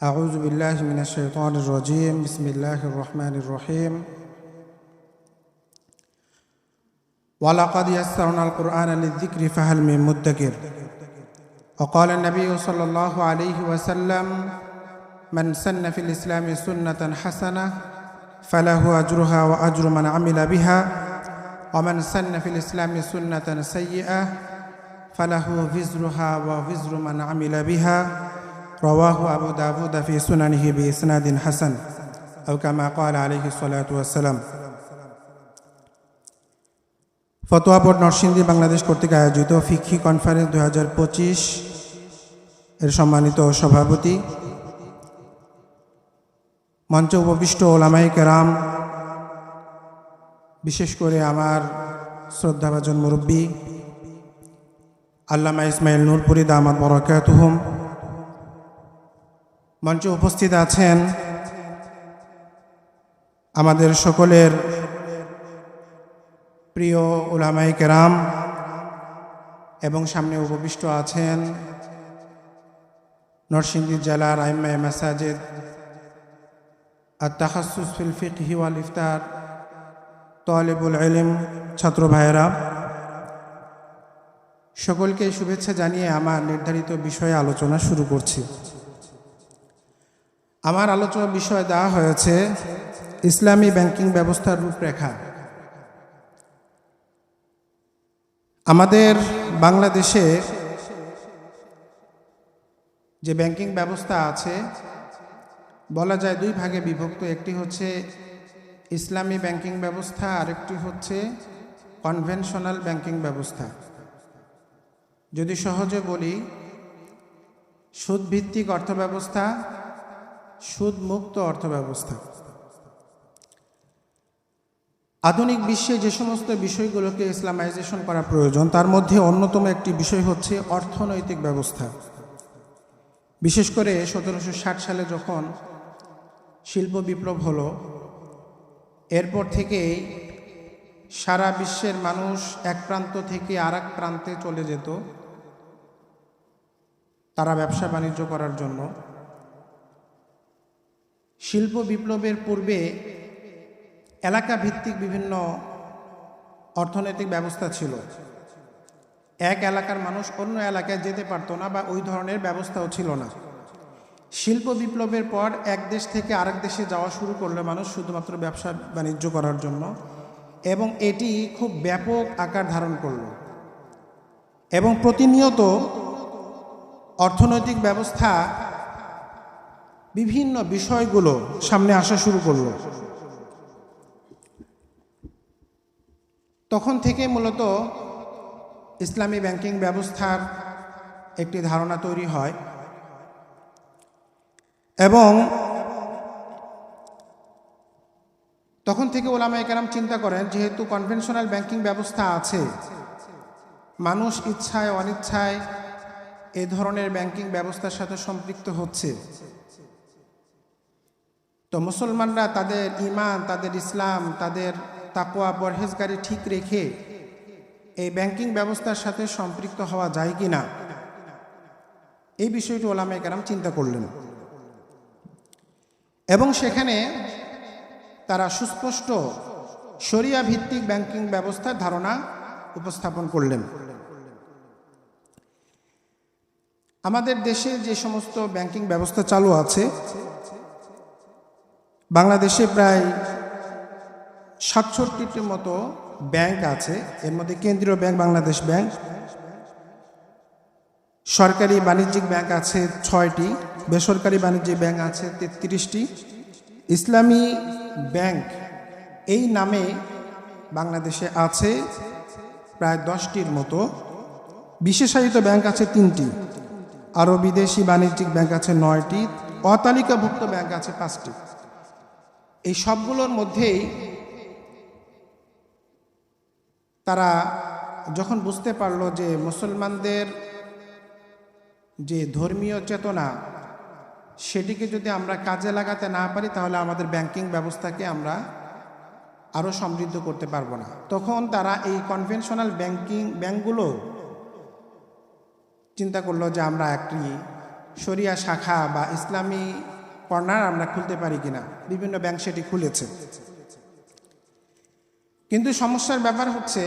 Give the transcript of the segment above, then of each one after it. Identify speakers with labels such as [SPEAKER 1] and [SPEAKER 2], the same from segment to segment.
[SPEAKER 1] أعوذ بالله من الشيطان الرجيم. بسم الله الرحمن الرحيم. ولقد يسرنا القرآن للذكر فهل من مدكر؟ وقال النبي صلى الله عليه وسلم من سن في الإسلام سنة حسنة فله أجرها وأجر من عمل بها ومن سن في الإسلام سنة سيئة فله وزرها ووزر من عمل بها. رواه أبو داود في سننه بإسناد حسن أو كما قال عليه الصلاة والسلام ফতোয়া বোর্ড নরসিংদী বাংলাদেশ কর্তৃক আয়োজিত ফিক্ষি কনফারেন্স দু এর সম্মানিত সভাপতি মঞ্চে উপবিষ্ট ওলামাই কেরাম বিশেষ করে আমার শ্রদ্ধাভাজন মুরব্বী আল্লামা ইসমাইল নূরপুরি দামাদ বরকাতুহুম মঞ্চে উপস্থিত আছেন আমাদের সকলের প্রিয় উলামাই কেরাম এবং সামনে উপবিষ্ট আছেন নরসিংদী জেলার আইম্মাই মাসাজেদ আর তাহাসুস ফিল ফিকহি ওয়াল ইফতার তলেবুল এলিম ছাত্র ভাইয়েরা, সকলকে শুভেচ্ছা জানিয়ে আমার নির্ধারিত বিষয়ে আলোচনা শুরু করছি। আমার আলোচনা বিষয় দেওয়া হয়েছে ইসলামী ব্যাংকিং ব্যবস্থার রূপরেখা। আমাদের বাংলাদেশে যে ব্যাংকিং ব্যবস্থা আছে, বলা যায় দুই ভাগে বিভক্ত। একটি হচ্ছে ইসলামী ব্যাংকিং ব্যবস্থা, আরেকটি হচ্ছে কনভেনশনাল ব্যাংকিং ব্যবস্থা। যদি সহজে বলি, সুদভিত্তিক অর্থব্যবস্থা সুদ মুক্ত অর্থব্যবস্থা। আধুনিক বিশ্বে যে সমস্ত বিষয়গুলোকে ইসলামাইজেশন করা প্রয়োজন, তার মধ্যে অন্যতম একটি বিষয় হচ্ছে অর্থনৈতিক ব্যবস্থা। বিশেষ করে সতেরোশো ষাট সালে যখন শিল্প বিপ্লব হলো, এরপর থেকেই সারা বিশ্বের মানুষ এক প্রান্ত থেকে আর প্রান্তে চলে যেত তারা ব্যবসা বাণিজ্য করার জন্য। শিল্প বিপ্লবের পূর্বে এলাকা ভিত্তিক বিভিন্ন অর্থনৈতিক ব্যবস্থা ছিল। এক এলাকার মানুষ অন্য এলাকায় যেতে পারতো না বা ওই ধরনের ব্যবস্থাও ছিল না। শিল্প বিপ্লবের পর এক দেশ থেকে আরেক দেশে যাওয়া শুরু করল মানুষ শুধুমাত্র ব্যবসা বাণিজ্য করার জন্য এবং এটি খুব ব্যাপক আকার ধারণ করল। এবং প্রতিনিয়ত অর্থনৈতিক ব্যবস্থা বিভিন্ন বিষয়গুলো সামনে আসা শুরু করল। তখন থেকে মূলত ইসলামী ব্যাংকিং ব্যবস্থার একটি ধারণা তৈরি হয় এবং তখন থেকে ওলামায় একরাম চিন্তা করেন, যেহেতু কনভেনশনাল ব্যাংকিং ব্যবস্থা আছে, মানুষ ইচ্ছায়, অনিচ্ছায় এ ধরনের ব্যাংকিং ব্যবস্থার সাথে সম্পৃক্ত হচ্ছে। তো মুসলমানরা তাদের ইমান তাদের ইসলাম, তাদের তাকোয়া পরহেজগারি ঠিক রেখে এই ব্যাংকিং ব্যবস্থার সাথে সম্পৃক্ত হওয়া যায় কি না এই বিষয়টি ওলামে কেরাম চিন্তা করলেন। এবং সেখানে তারা সুস্পষ্ট শরিয়া ভিত্তিক ব্যাংকিং ব্যবস্থার ধারণা উপস্থাপন করলেন। আমাদের দেশে যে সমস্ত ব্যাংকিং ব্যবস্থা চালু আছে বাংলাদেশে প্রায় সাতষট্টিটির মতো ব্যাংক আছে। এর মধ্যে কেন্দ্রীয় ব্যাংক বাংলাদেশ ব্যাংক, সরকারি বাণিজ্যিক ব্যাংক আছে ছয়টি, বেসরকারি বাণিজ্যিক ব্যাংক আছে তেত্রিশটি। ইসলামী ব্যাংক এই নামে বাংলাদেশে আছে প্রায় দশটির মতো। বিশেষায়িত ব্যাংক আছে তিনটি, আরও বিদেশি বাণিজ্যিক ব্যাংক আছে নয়টি, অতালিকাভুক্ত ব্যাংক আছে পাঁচটি। এই সবগুলোর মধ্যেই তারা যখন বুঝতে পারল যে মুসলমানদের যে ধর্মীয় চেতনা, সেটিকে যদি আমরা কাজে লাগাতে না পারি, তাহলে আমাদের ব্যাংকিং ব্যবস্থাকে আমরা আরও সমৃদ্ধ করতে পারব না। তখন তারা এই কনভেনশনাল ব্যাংকিং ব্যাংকগুলো চিন্তা করল যে আমরা একটি শরিয়া শাখা বা ইসলামী কর্নার আমরা খুলতে পারি কিনা? বিভিন্ন ব্যাংক সেটি খুলেছে। কিন্তু সমস্যার ব্যাপার হচ্ছে,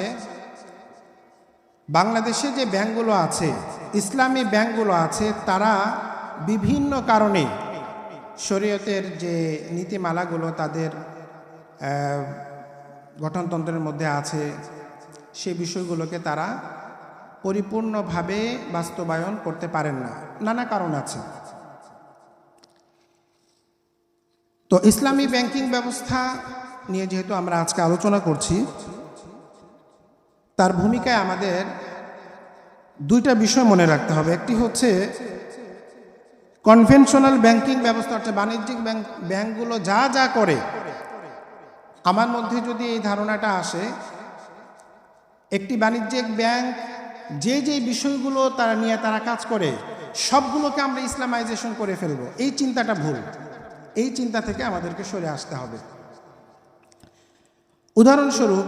[SPEAKER 1] বাংলাদেশে যে ব্যাংকগুলো আছে, ইসলামী ব্যাংকগুলো আছে, তারা বিভিন্ন কারণে শরীয়তের যে নীতিমালাগুলো তাদের গঠনতন্ত্রের মধ্যে আছে সেই বিষয়গুলোকে তারা পরিপূর্ণভাবে বাস্তবায়ন করতে পারেন না। নানা কারণ আছে। তো ইসলামী ব্যাংকিং ব্যবস্থা নিয়ে যেহেতু আমরা আজকে আলোচনা করছি, তার ভূমিকায় আমাদের দুইটা বিষয় মনে রাখতে হবে। একটি হচ্ছে কনভেনশনাল ব্যাংকিং ব্যবস্থা, অর্থাৎ বাণিজ্যিক ব্যাংক ব্যাংকগুলো যা যা করে, আমার মধ্যে যদি এই ধারণাটা আসে, একটি বাণিজ্যিক ব্যাংক যে যে বিষয়গুলো তারা নিয়ে তারা কাজ করে, সবগুলোকে আমরা ইসলামাইজেশন করে ফেলব। এই চিন্তাটা ভুল। এই চিন্তা থেকে আমাদেরকে সরে আসতে হবে। উদাহরণস্বরূপ,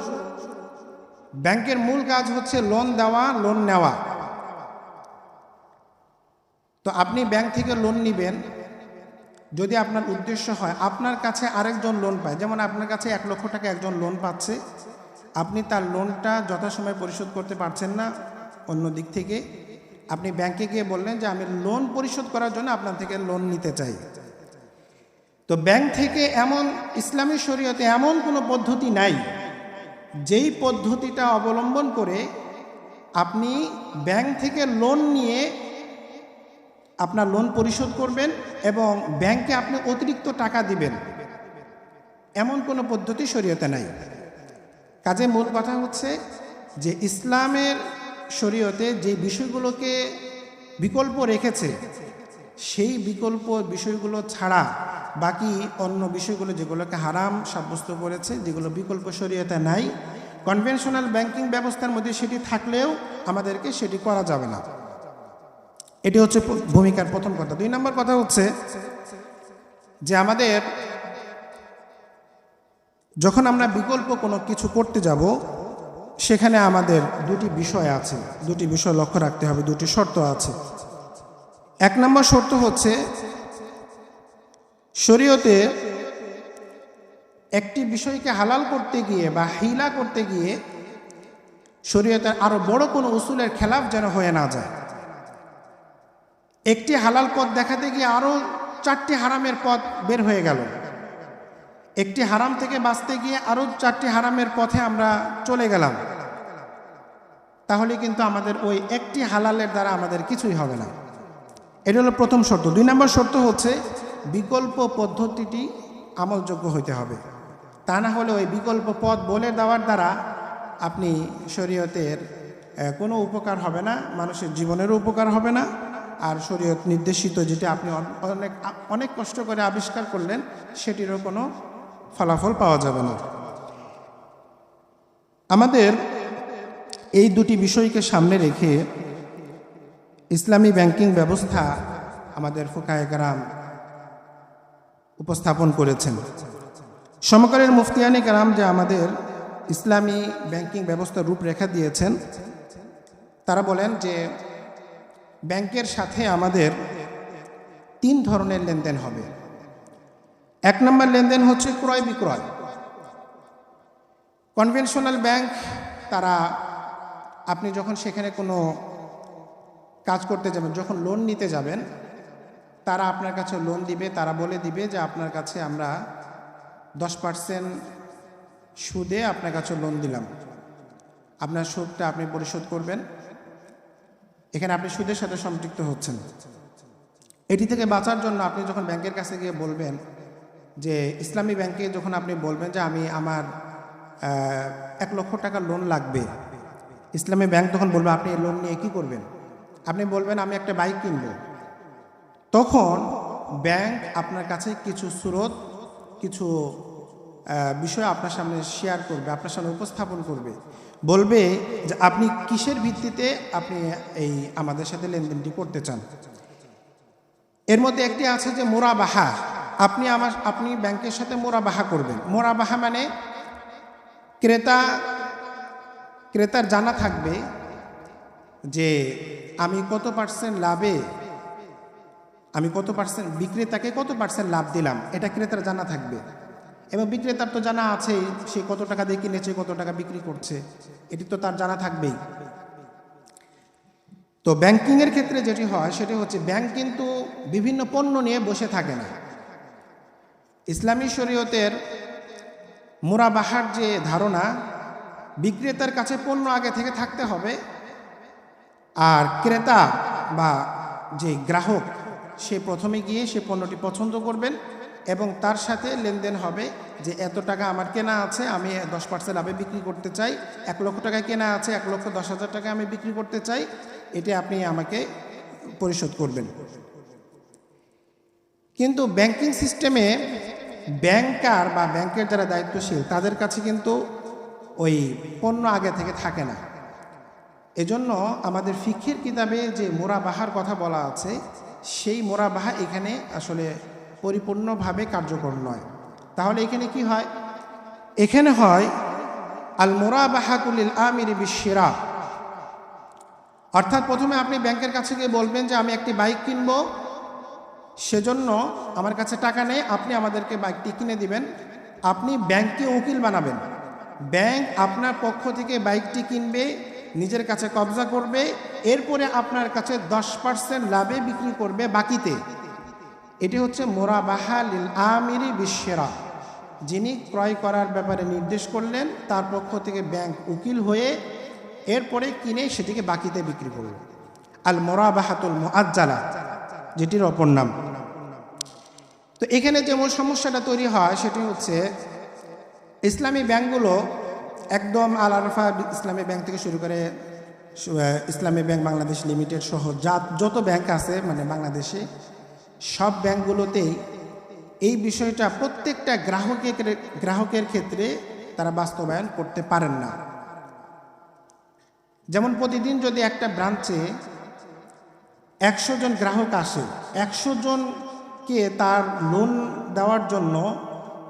[SPEAKER 1] ব্যাংকের মূল কাজ হচ্ছে লোন দেওয়া লোন নেওয়া। তো আপনি ব্যাংক থেকে লোন নেবেন, যদি আপনার উদ্দেশ্য হয়, আপনার কাছে আরেকজন লোন পায়, যেমন আপনার কাছে এক লক্ষ টাকা একজন লোন পাচ্ছে, আপনি তার লোনটা যথাসময়ে পরিশোধ করতে পারছেন না, অন্য দিক থেকে আপনি ব্যাংকে গিয়ে বললেন যে, আমি লোন পরিশোধ করার জন্য আপনার থেকে লোন নিতে চাই। তো ব্যাংক থেকে এমন, ইসলামী শরীয়তে এমন কোনো পদ্ধতি নাই, যেই পদ্ধতিটা অবলম্বন করে আপনি ব্যাংক থেকে লোন নিয়ে আপনার লোন পরিশোধ করবেন এবং ব্যাংকে আপনি অতিরিক্ত টাকা দিবেন। এমন কোনো পদ্ধতি শরীয়তে নাই। কাজে মূল কথা হচ্ছে যে ইসলামের শরীয়তে যে বিষয়গুলোকে বিকল্প রেখেছে সেই বিকল্প বিষয়গুলো ছাড়া বাকি অন্য বিষয়গুলো যেগুলোকে হারাম সাব্যস্ত করেছে, যেগুলো বিকল্প শরীয়তে নাই কনভেনশনাল ব্যাংকিং ব্যবস্থার মধ্যে সেটি থাকলেও আমাদেরকে সেটি করা যাবে না। এটি হচ্ছে ভূমিকার প্রথম কথা। দুই নম্বর কথা হচ্ছে যে আমাদের যখন আমরা বিকল্প কোনো কিছু করতে যাব, সেখানে আমাদের দুটি বিষয় আছে। দুটি বিষয় লক্ষ্য রাখতে হবে, দুটি শর্ত আছে। এক নম্বর শর্ত হচ্ছে শরীয়তে একটি বিষয়কে হালাল করতে গিয়ে বা হিলা করতে গিয়ে শরীয়তের আরও বড় কোনো উসুলের খেলাফ যেন হয়ে না যায়। একটি হালাল পথ দেখাতে গিয়ে আরও চারটি হারামের পথ বের হয়ে গেল। একটি হারাম থেকে বাঁচতে গিয়ে আরও চারটি হারামের পথে আমরা চলে গেলাম। তাহলে কিন্তু আমাদের ওই একটি হালালের দ্বারা আমাদের কিছুই হবে না। এটা হলো প্রথম শর্ত। দুই নম্বর শর্ত হচ্ছে বিকল্প পদ্ধতিটি আমলযোগ্য হইতে হবে। তা না হলে ওই বিকল্প পথ বলে দেওয়ার দ্বারা আপনি শরীয়তের কোনো উপকার হবে না, মানুষের জীবনেরও উপকার হবে না। আর শরীয়ত নির্দেশিত যেটা আপনি অনেক অনেক কষ্ট করে আবিষ্কার করলেন, সেটিরও কোনো ফলাফল পাওয়া যাবে না। আমাদের এই দুটি বিষয়কে সামনে রেখে ইসলামী ব্যাংকিং ব্যবস্থা আমাদের ফোকায়করাম উপস্থাপন করেছেন। সমকালের মুফতিয়ানি কারাম যে আমাদের ইসলামী ব্যাংকিং ব্যবস্থার রূপরেখা দিয়েছেন, তারা বলেন যে ব্যাংকের সাথে আমাদের তিন ধরনের লেনদেন হবে। এক নম্বর লেনদেন হচ্ছে ক্রয় বিক্রয়। কনভেনশনাল ব্যাংক তারা আপনি যখন সেখানে কোনো কাজ করতে যাবেন, যখন লোন নিতে যাবেন, তারা আপনার কাছে লোন দিবে, তারা বলে দিবে যে আপনার কাছে আমরা দশ পার্সেন্ট সুদে আপনার কাছে লোন দিলাম। আপনার সুদটা আপনি পরিশোধ করবেন। এখানে আপনি সুদের সাথে সম্পৃক্ত হচ্ছেন। এটি থেকে বাঁচার জন্য আপনি যখন ব্যাংকের কাছে গিয়ে বলবেন যে, ইসলামী ব্যাংকে যখন আপনি বলবেন যে আমি আমার এক লক্ষ টাকা লোন লাগবে, ইসলামী ব্যাংক তখন বলবে, আপনি এই লোন নিয়ে কী করবেন? আপনি বলবেন, আমি একটা বাইক কিনবো। তখন ব্যাংক আপনার কাছে কিছু স্রোত, কিছু বিষয় আপনার সামনে শেয়ার করবে, আপনার সামনে উপস্থাপন করবে। বলবে যে, আপনি কিসের ভিত্তিতে আপনি এই আমাদের সাথে লেনদেনটি করতে চান? এর মধ্যে একটি আছে যে, মোরাবাহা। আপনি আমার, আপনি ব্যাংকের সাথে মোরাবাহা করবেন। মোরাবাহা মানে ক্রেতা, ক্রেতার জানা থাকবে যে আমি কত পার্সেন্ট লাভে, আমি কত পার্সেন্ট বিক্রেতাকে কত পার্সেন্ট লাভ দিলাম, এটা ক্রেতার জানা থাকবে। এবং বিক্রেতার তো জানা আছেই, সে কত টাকা দিয়ে কিনেছে, কত টাকা বিক্রি করছে, এটি তো তার জানা থাকবেই। তো ব্যাংকিংয়ের ক্ষেত্রে যেটি হয়, সেটি হচ্ছে ব্যাংক কিন্তু বিভিন্ন পণ্য নিয়ে বসে থাকে না। ইসলামী শরীয়তের মোরাবাহার যে ধারণা, বিক্রেতার কাছে পণ্য আগে থেকে থাকতে হবে আর ক্রেতা বা যে গ্রাহক, সে প্রথমে গিয়ে সে পণ্যটি পছন্দ করবেন এবং তার সাথে লেনদেন হবে যে এত টাকা আমার কেনা আছে, আমি দশ পার্সেন্ট লাভে বিক্রি করতে চাই, এক লক্ষ টাকা কেনা আছে, এক লক্ষ দশ হাজার টাকা আমি বিক্রি করতে চাই, এটি আপনি আমাকে পরিশোধ করবেন। কিন্তু ব্যাংকিং সিস্টেমে ব্যাংকার বা ব্যাংকের যারা দায়িত্বশীল, তাদের কাছে কিন্তু ওই পণ্য আগে থেকে থাকে না। এজন্য আমাদের ফিক্ষের কিতাবে যে মোরাবাহার কথা বলা আছে, সেই মোরাবাহা এখানে আসলে পরিপূর্ণভাবে কার্যকর নয়। তাহলে এখানে কি হয়? এখানে হয়, আল মোরাবাহাতুলিল আমির বিশ্বরা অর্থাৎ প্রথমে আপনি ব্যাংকের কাছে গিয়ে বলবেন যে আমি একটি বাইক কিনবো, সেজন্য আমার কাছে টাকা নেই, আপনি আমাদেরকে বাইকটি কিনে দিবেন। আপনি ব্যাংককে উকিল বানাবেন। ব্যাংক আপনার পক্ষ থেকে বাইকটি কিনবে নিজের কাছে কবজা করবে, এরপরে আপনার কাছে দশ পার্সেন্ট লাভে বিক্রি করবে বাকিতে। এটি হচ্ছে মোরাবাহা লিল আমিরি বিশ্বেরা। যিনি ক্রয় করার ব্যাপারে নির্দেশ করলেন, তার পক্ষ থেকে ব্যাংক উকিল হয়ে এরপরে কিনে সেটিকে বাকিতে বিক্রি করল আল মোরাবাহাতুল মুআজ্জালা, যেটির অপর নাম। তো এখানে যেমন সমস্যাটা তৈরি হয়, সেটি হচ্ছে ইসলামী ব্যাংকগুলো একদম আল আরফা ইসলামী ব্যাংক থেকে শুরু করে ইসলামী ব্যাংক, বাংলাদেশ লিমিটেড সহ যা যত ব্যাংক আছে মানে বাংলাদেশে, সব ব্যাংকগুলোতেই এই বিষয়টা প্রত্যেকটা গ্রাহকের গ্রাহকের ক্ষেত্রে তারা বাস্তবায়ন করতে পারেন না। যেমন প্রতিদিন যদি একটা ব্রাঞ্চে একশো জন গ্রাহক আসে, একশো জনকে তার লোন দেওয়ার জন্য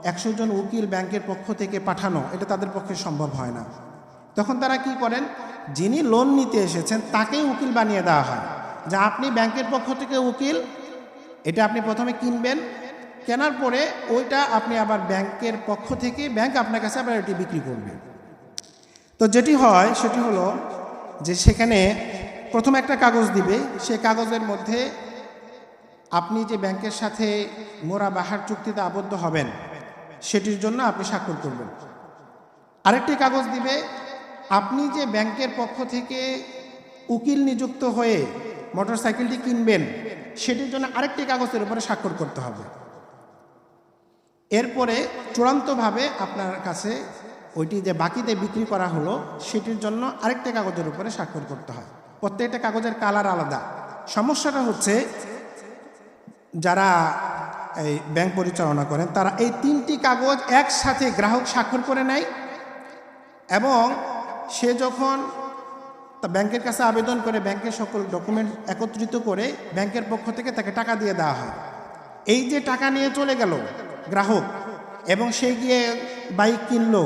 [SPEAKER 1] একশো জন উকিল ব্যাংকের পক্ষ থেকে পাঠানো, এটা তাদের পক্ষে সম্ভব হয় না। তখন তারা কি করেন? যিনি লোন নিতে এসেছেন, তাকেই উকিল বানিয়ে দেওয়া হয়। যা আপনি ব্যাংকের পক্ষ থেকে উকিল, এটা আপনি প্রথমে কিনবেন। কেনার পরে ওইটা আপনি আবার ব্যাংকের পক্ষ থেকে, ব্যাংক আপনার কাছে আবার এটি বিক্রি করবে। তো যেটি হয়, সেটি হলো যে সেখানে প্রথম একটা কাগজ দিবে। সে কাগজের মধ্যে আপনি যে ব্যাংকের সাথে মোরা বাহার চুক্তিতে আবদ্ধ হবেন সেটির জন্য আপনি স্বাক্ষর করবেন। আরেকটি কাগজ দিবে, আপনি যে ব্যাংকের পক্ষ থেকে উকিল নিযুক্ত হয়ে মোটরসাইকেলটি কিনবেন, সেটির জন্য আরেকটি কাগজের উপরে স্বাক্ষর করতে হবে। এরপরে চূড়ান্তভাবে আপনার কাছে ওইটি যে বাকিতে বিক্রি করা হলো, সেটির জন্য আরেকটা কাগজের উপরে স্বাক্ষর করতে হয়। প্রত্যেকটা কাগজের কালার আলাদা। সমস্যাটা হচ্ছে, যারা এই ব্যাংক পরিচালনা করেন, তারা এই তিনটি কাগজ একসাথে গ্রাহক স্বাক্ষর করে নেয় এবং সে যখন তা ব্যাংকের কাছে আবেদন করে, ব্যাংকের সকল ডকুমেন্ট একত্রিত করে ব্যাংকের পক্ষ থেকে তাকে টাকা দিয়ে দেওয়া হয়। এই যে টাকা নিয়ে চলে গেল গ্রাহক এবং সে গিয়ে বাইক কিনলো,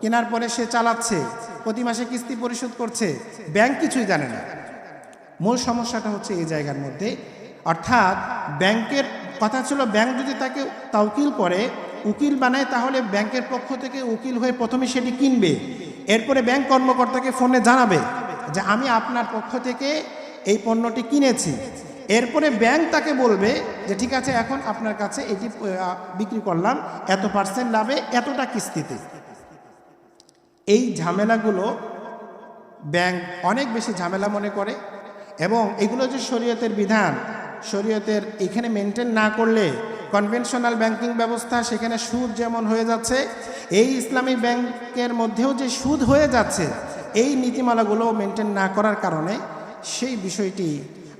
[SPEAKER 1] কেনার পরে সে চালাচ্ছে, প্রতি মাসে কিস্তি পরিশোধ করছে, ব্যাংক কিছুই জানে না। মূল সমস্যাটা হচ্ছে এই জায়গার মধ্যে, অর্থাৎ ব্যাংকের কথা ছিল ব্যাংক যদি তাকে তাউকিল করে, উকিল বানায়, তাহলে ব্যাংকের পক্ষ থেকে উকিল হয়ে প্রথমে সেটি কিনবে। এরপরে ব্যাংক কর্মকর্তাকে ফোনে জানাবে যে, আমি আপনার পক্ষ থেকে এই পণ্যটি কিনেছি। এরপরে ব্যাংক তাকে বলবে যে, ঠিক আছে, এখন আপনার কাছে এটি বিক্রি করলাম, এত পার্সেন্ট লাভে এতটা কিস্তিতে। এই ঝামেলাগুলো ব্যাংক অনেক বেশি ঝামেলা মনে করে এবং এগুলো যে শরীয়তের বিধান শরীয়তের এখানে মেনটেন না করলে কনভেনশনাল ব্যাংকিং ব্যবস্থা সেখানে সুদ যেমন হয়ে যাচ্ছে, এই ইসলামী ব্যাংকের মধ্যেও যে সুদ হয়ে যাচ্ছে, এই নীতিমালাগুলো মেনটেন না করার কারণে সেই বিষয়টি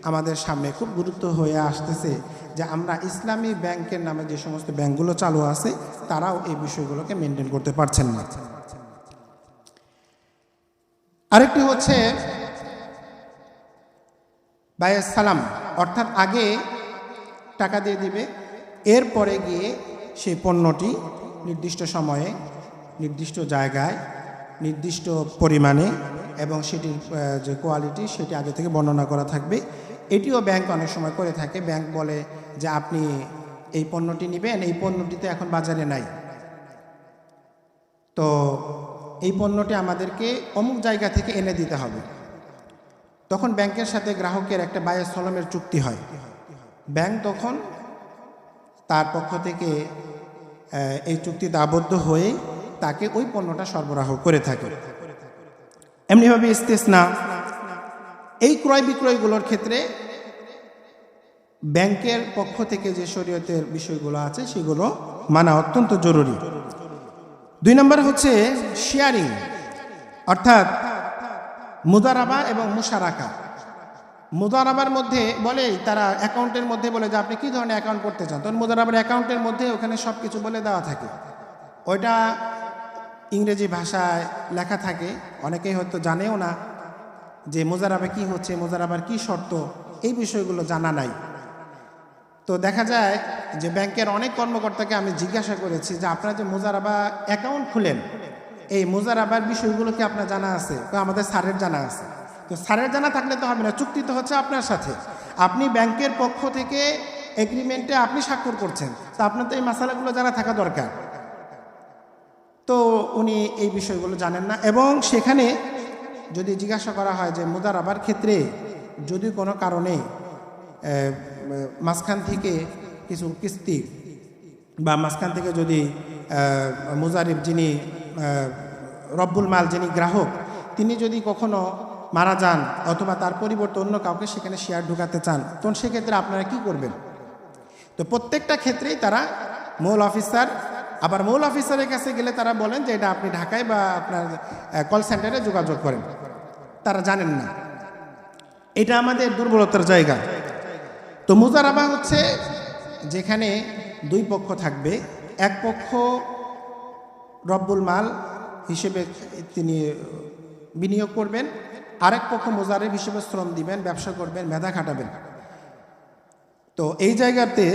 [SPEAKER 1] আমাদের সামনে খুব গুরুত্ব হয়ে আসতেছে যে আমরা ইসলামী ব্যাংকের নামে যে সমস্ত ব্যাংকগুলো চালু আছে, তারাও এই বিষয়গুলোকে মেনটেন করতে পারছেন না। আরেকটি হচ্ছে বায়াস সালাম। অর্থাৎ আগে টাকা দিয়ে দিবে, এরপরে গিয়ে সেই পণ্যটি নির্দিষ্ট সময়ে, নির্দিষ্ট জায়গায়, নির্দিষ্ট পরিমাণে এবং সেটির যে কোয়ালিটি সেটি আগে থেকে বর্ণনা করা থাকবে। এটিও ব্যাংক অনেক সময় করে থাকে। ব্যাংক বলে যে আপনি এই পণ্যটি নেবেন, এই পণ্যটিতে এখন বাজারে নাই। তো এই পণ্যটি আমাদেরকে অমুক জায়গা থেকে এনে দিতে হবে। তখন ব্যাংকের সাথে গ্রাহকের একটা বায়াস সলমের চুক্তি হয়। ব্যাংক তখন তার পক্ষ থেকে এই চুক্তিতে আবদ্ধ হয়ে তাকে ওই পণ্যটা সরবরাহ করে থাকে। এমনিভাবে ইস্তেসনা, এই ক্রয় বিক্রয়গুলোর ক্ষেত্রে ব্যাংকের পক্ষ থেকে যে শরীয়তের বিষয়গুলো আছে, সেগুলো মানা অত্যন্ত জরুরি। দুই নম্বর হচ্ছে শেয়ারিং অর্থাৎ মুদারাবা এবং মুশারাকা। মুদারাবার মধ্যে বলে, তারা অ্যাকাউন্টের মধ্যে বলে যে, আপনি কী ধরনের অ্যাকাউন্ট করতে চান? তখন মুদারাবার অ্যাকাউন্টের মধ্যে ওখানে সব কিছু বলে দেওয়া থাকে। ওইটা ইংরেজি ভাষায় লেখা থাকে। অনেকেই হয়তো জানেও না যে মোজারাবা কি হচ্ছে মোজারাবার কি শর্ত, এই বিষয়গুলো জানা নাই। তো দেখা যায় যে, ব্যাংকের অনেক কর্মকর্তাকে আমি জিজ্ঞাসা করেছি যে, আপনারা যে মোজারাবা অ্যাকাউন্ট খুলেন এই মোজারাবার বিষয়গুলো কি আপনার জানা আছে? তো আমাদের স্যারের জানা আছে? তো স্যারের জানা থাকলে তো হবে না চুক্তি তো হচ্ছে আপনার সাথে। আপনি ব্যাংকের পক্ষ থেকে এগ্রিমেন্টে আপনি স্বাক্ষর করছেন তো আপনার তো এই মশালাগুলো জানা থাকা দরকার। তো উনি এই বিষয়গুলো জানেন না এবং সেখানে যদি জিজ্ঞাসা করা হয় যে মুদারাবার ক্ষেত্রে যদি কোনো কারণে মাঝখান থেকে কিছু কিস্তি বা মাঝখান থেকে যদি আহ, মুজারিব যিনি রব্বুল মাল যিনি গ্রাহক, তিনি যদি কখনো মারা যান অথবা তার পরিবর্তে অন্য কাউকে সেখানে শেয়ার ঢুকাতে চান তখন সেক্ষেত্রে আপনারা কি করবেন? তো প্রত্যেকটা ক্ষেত্রেই তারা মূল অফিসার আবার মূল অফিসারের কাছে গেলে তারা বলেন যে এটা আপনি ঢাকায় বা আপনার কল সেন্টারে যোগাযোগ করেন। তারা জানেন না। এটা আমাদের দুর্বলতার জায়গা। তো মুজারাবা হচ্ছে যেখানে দুই পক্ষ থাকবে। এক পক্ষ রব্বুল মাল হিসেবে তিনি বিনিয়োগ করবেন। আরেক পক্ষ মোজারেব হিসেবে শ্রম দিবেন, ব্যবসা করবেন, মেধা খাটাবেন। তো এই জায়গাতে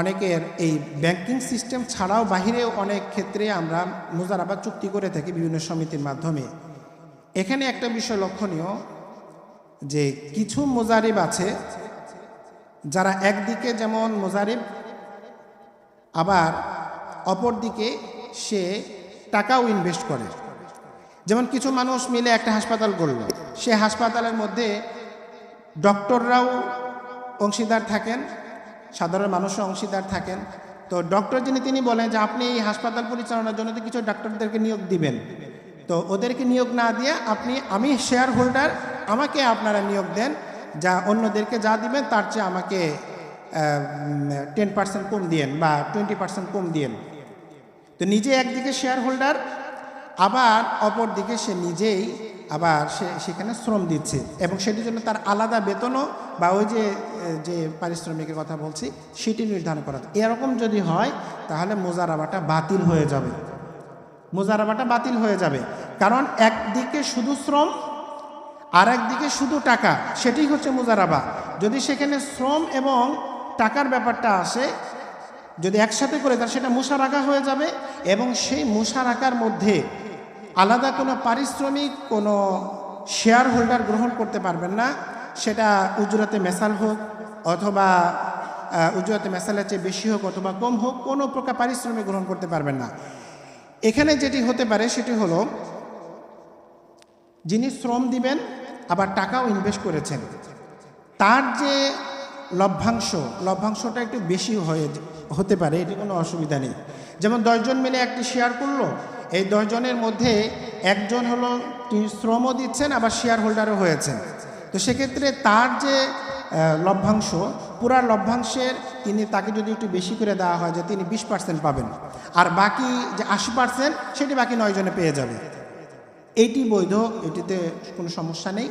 [SPEAKER 1] অনেকের এই ব্যাংকিং সিস্টেম ছাড়াও বাহিরেও অনেক ক্ষেত্রে আমরা মুজারাবা চুক্তি করে থাকি বিভিন্ন সমিতির মাধ্যমে। এখানে একটা বিষয় লক্ষণীয় যে কিছু মোজারিব আছে যারা একদিকে যেমন মোজারিব, আবার অপরদিকে সে টাকাও ইনভেস্ট করে। যেমন কিছু মানুষ মিলে একটা হাসপাতাল করল। সে হাসপাতালের মধ্যে ডক্টররাও অংশীদার থাকেন, সাধারণ মানুষও অংশীদার থাকেন। তো ডক্টর যিনি, তিনি বলেন যে, আপনি এই হাসপাতাল পরিচালনার জন্য তো কিছু ডাক্তারদেরকে নিয়োগ দিবেন। তো ওদেরকে নিয়োগ না দিয়ে আপনি, আমি শেয়ার হোল্ডার আমাকে আপনারা নিয়োগ দেন। যা অন্যদেরকে যা দিবেন, তার চেয়ে আমাকে টেন পার্সেন্ট কম দিয়েন বা টোয়েন্টি পার্সেন্ট কম দিয়েন। তো নিজে একদিকে শেয়ার হোল্ডার আবার অপর দিকে সে নিজেই আবার সে সেখানে শ্রম দিচ্ছে এবং সেটির জন্য তার আলাদা বেতনও বা ওই যে যে পারিশ্রমিকের কথা বলছি, সেটি নির্ধারণ করা এরকম যদি হয়, তাহলে মোজারাবাটা বাতিল হয়ে যাবে। মোজারাবাটা বাতিল হয়ে যাবে। কারণ একদিকে শুধু শ্রম আর একদিকে শুধু টাকা সেটি হচ্ছে মুজারাবা। যদি সেখানে শ্রম এবং টাকার ব্যাপারটা আসে যদি একসাথে করে তার সেটা মুশারাকা হয়ে যাবে এবং সেই মুশারাকার মধ্যে আলাদা কোনো পারিশ্রমিক, কোনো শেয়ার হোল্ডার গ্রহণ করতে পারবেন না। সেটা উজরাতে মেসাল হোক অথবা উজরাতে মেসালের চেয়ে বেশি হোক অথবা কম হোক, কোনো প্রকার পারিশ্রমিক গ্রহণ করতে পারবেন না। এখানে যেটি হতে পারে সেটি হলো, যিনি শ্রম দিবেন, আবার টাকাও ইনভেস্ট করেছেন। তার যে লভ্যাংশ, লভ্যাংশটা একটু বেশি হয়ে হতে পারে, এটি কোনো অসুবিধা নেই। যেমন দশজন মিলে একটি শেয়ার করল, এই দশজনের মধ্যে একজন হলো তিনি শ্রমও দিচ্ছেন, আবার শেয়ার হোল্ডারও হয়েছেন। তো সেক্ষেত্রে তার যে লভ্যাংশ, পুরা লভ্যাংশের তিনি তাকে যদি একটু বেশি করে দেওয়া হয় যে তিনি বিশ পার্সেন্ট পাবেন। আর বাকি যে আশি পার্সেন্ট সেটি বাকি নয়জনে পেয়ে যাবে। এইটি বৈধ, এটিতে কোনো সমস্যা নেই।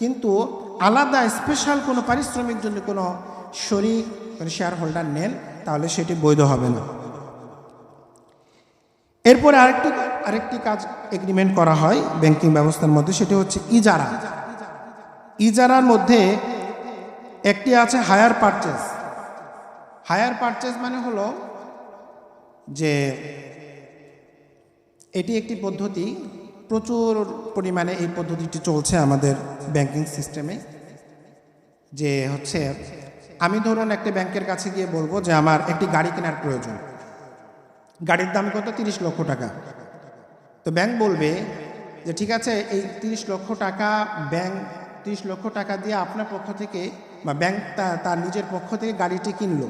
[SPEAKER 1] কিন্তু আলাদা স্পেশাল কোনো পারিশ্রমিক যদি কোনো শরিক কোনো শেয়ার হোল্ডার নেন, তাহলে সেটি বৈধ হবে না। এরপরে আরেকটি আরেকটি কাজ এগ্রিমেন্ট করা হয় ব্যাংকিং ব্যবস্থার মধ্যে, সেটি হচ্ছে ইজারা। ইজারার মধ্যে একটি আছে হায়ার পারচেস হায়ার পারচেস মানে হলো যে এটি একটি পদ্ধতি প্রচুর পরিমাণে এই পদ্ধতিটি চলছে আমাদের ব্যাংকিং সিস্টেমে, যে হচ্ছে আমি ধরুন একটা ব্যাংকের কাছে গিয়ে বলব যে আমার একটি গাড়ি কেনার প্রয়োজন। গাড়ির দাম কত? তিরিশ লক্ষ টাকা। তো ব্যাংক বলবে যে ঠিক আছে, এই তিরিশ লক্ষ টাকা ব্যাংক, তিরিশ লক্ষ টাকা দিয়ে আপনার পক্ষ থেকে বা ব্যাংক তার নিজের পক্ষ থেকে গাড়িটি কিনলো।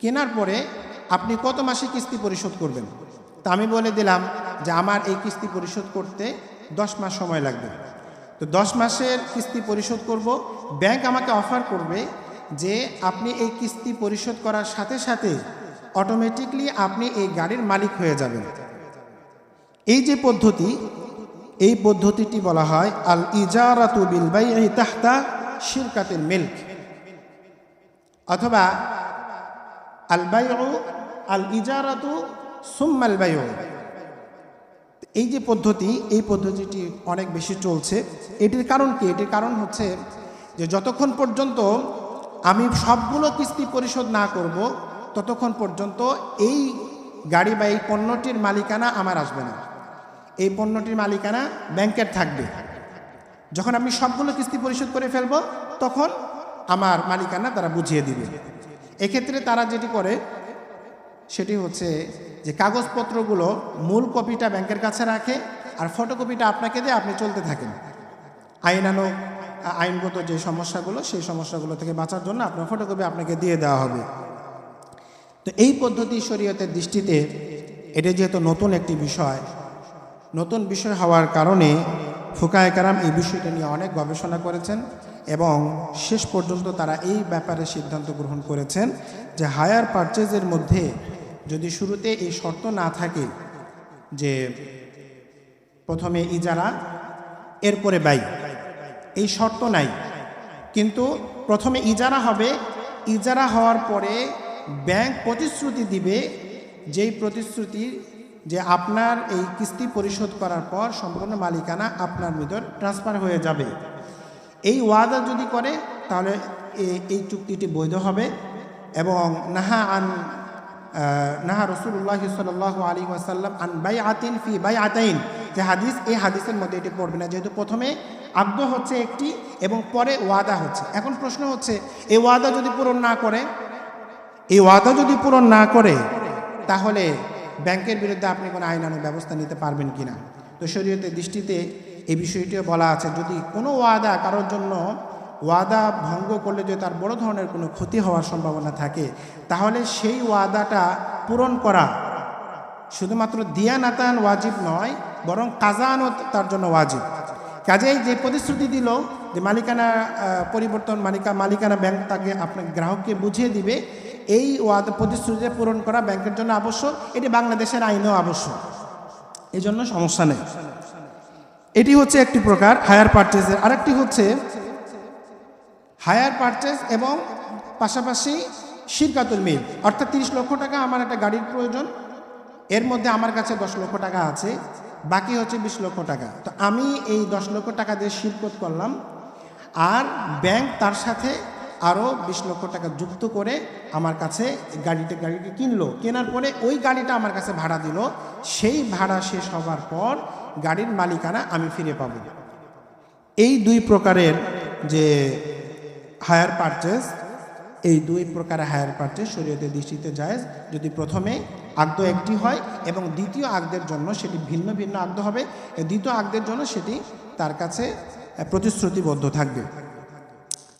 [SPEAKER 1] কেনার পরে আপনি কত মাসে কিস্তি পরিশোধ করবেন? তা আমি বলে দিলাম যে আমার এই কিস্তি পরিশোধ করতে দশ মাস সময় লাগবে। তো দশ মাসের কিস্তি পরিশোধ করব। ব্যাংক আমাকে অফার করবে যে আপনি এই কিস্তি পরিশোধ করার সাথে সাথে অটোমেটিকলি আপনি এই গাড়ির মালিক হয়ে যাবেন। এই যে পদ্ধতি, এই পদ্ধতিটি বলা হয় আল ইজারাতু বিল বাই'i তাহতা শিরকাতিল মিল্ক অথবা আল বাইউ আল ইজারাতু সুম্মাল বাইউ এই যে পদ্ধতি, এই পদ্ধতিটি অনেক বেশি চলছে। এটির কারণ কি? এটির কারণ হচ্ছে যে যতক্ষণ পর্যন্ত আমি সবগুলো কিস্তি পরিশোধ না করব, ততক্ষণ পর্যন্ত এই গাড়ি বা এই পণ্যটির মালিকানা আমার আসবে না। এই পণ্যটির মালিকানা ব্যাংকের থাকবে। যখন আমি সবগুলো কিস্তি পরিশোধ করে ফেলব, তখন আমার মালিকানা তারা বুঝিয়ে দিবে। এক্ষেত্রে তারা যেটি করে সেটি হচ্ছে যে কাগজপত্রগুলো মূল কপিটা ব্যাংকের কাছে রাখে আর ফটোকপিটা আপনাকে দিয়ে আপনি চলতে থাকেন। আইনানো আইনগত যে সমস্যাগুলো, সেই সমস্যাগুলো থেকে বাঁচার জন্য আপনার ফটোকপি আপনাকে দিয়ে দেওয়া হবে। তো এই পদ্ধতি শরীয়তের দৃষ্টিতে এটা যেহেতু নতুন একটি বিষয়, নতুন বিষয় হওয়ার কারণে ফুকায় কারাম এই বিষয়টা নিয়ে অনেক গবেষণা করেছেন এবং শেষ পর্যন্ত তারা এই ব্যাপারে সিদ্ধান্ত গ্রহণ করেছেন যে হায়ার পারচেজের মধ্যে যদি শুরুতে এই শর্ত না থাকে যে প্রথমে ইজারা, এরপরে বাই এই শর্ত নাই। কিন্তু প্রথমে ইজারা হবে, ইজারা হওয়ার পরে ব্যাংক প্রতিশ্রুতি দিবে, যেই প্রতিশ্রুতি যে আপনার এই কিস্তি পরিশোধ করার পর সম্পূর্ণ মালিকানা আপনার ভিতর ট্রান্সফার হয়ে যাবে। এই ওয়াদা যদি করে, তাহলে এই চুক্তিটি বৈধ হবে এবং নাহা আন নাহা রসুল্লাহ সাল আলী ওয়াসাল্লাম আন বাই আতিন ফি বাই আতাইন যে হাদিস, এই হাদিসের মধ্যে এটি পড়বে না। যেহেতু প্রথমে আব্দ হচ্ছে একটি এবং পরে ওয়াদা হচ্ছে। এখন প্রশ্ন হচ্ছে, এই ওয়াদা যদি পূরণ না করে, এই ওয়াদা যদি পূরণ না করে, তাহলে ব্যাংকের বিরুদ্ধে আপনি কোনো আইনানুগ ব্যবস্থা নিতে পারবেন কিনা? তো শরীয়তের দৃষ্টিতে এই বিষয়টিও বলা আছে, যদি কোনো ওয়াদা কারোর জন্য ওয়াদা ভঙ্গ করলে যদি তার বড় ধরনের কোনো ক্ষতি হওয়ার সম্ভাবনা থাকে, তাহলে সেই ওয়াদাটা পূরণ করা শুধুমাত্র দিয়ানাতান ওয়াজিব নয়, বরং কাজানও তার জন্য ওয়াজিব। কাজেই যে প্রতিশ্রুতি দিল যে মালিকানা পরিবর্তন মালিকা, মালিকানা ব্যাংক তাকে আপনার গ্রাহককে বুঝিয়ে দিবে, এই ওয়াদা প্রতিশ্রুতি পূরণ করা ব্যাংকের জন্য আবশ্যক, এটি বাংলাদেশের আইনেও আবশ্যক। এই জন্য সমস্যা নেই। এটি হচ্ছে একটি প্রকার হায়ার পারচেজের আরেকটি হচ্ছে হায়ার পারচেস এবং পাশাপাশি শিরকাতুল মিল। অর্থাৎ তিরিশ লক্ষ টাকা আমার একটা গাড়ির প্রয়োজন। এর মধ্যে আমার কাছে দশ লক্ষ টাকা আছে। বাকি হচ্ছে বিশ লক্ষ টাকা। তো আমি এই দশ লক্ষ টাকা দিয়ে শিরকত করলাম। আর ব্যাংক তার সাথে আরও বিশ লক্ষ টাকা যুক্ত করে আমার কাছে গাড়িটা, গাড়িটি কিনলো। কেনার পরে ওই গাড়িটা আমার কাছে ভাড়া দিল। সেই ভাড়া শেষ হবার পর গাড়ির মালিকানা আমি ফিরে পাবো। এই দুই প্রকারের যে হায়ার পারচেস এই দুই প্রকারের হায়ার পারচেস শরীয়তের দৃষ্টিতে যায়। যদি প্রথমে আগদ একটি হয় এবং দ্বিতীয় আগদের জন্য সেটি ভিন্ন ভিন্ন আগদ হবে দ্বিতীয় আগদের জন্য সেটি তার কাছে প্রতিশ্রুতিবদ্ধ থাকবে।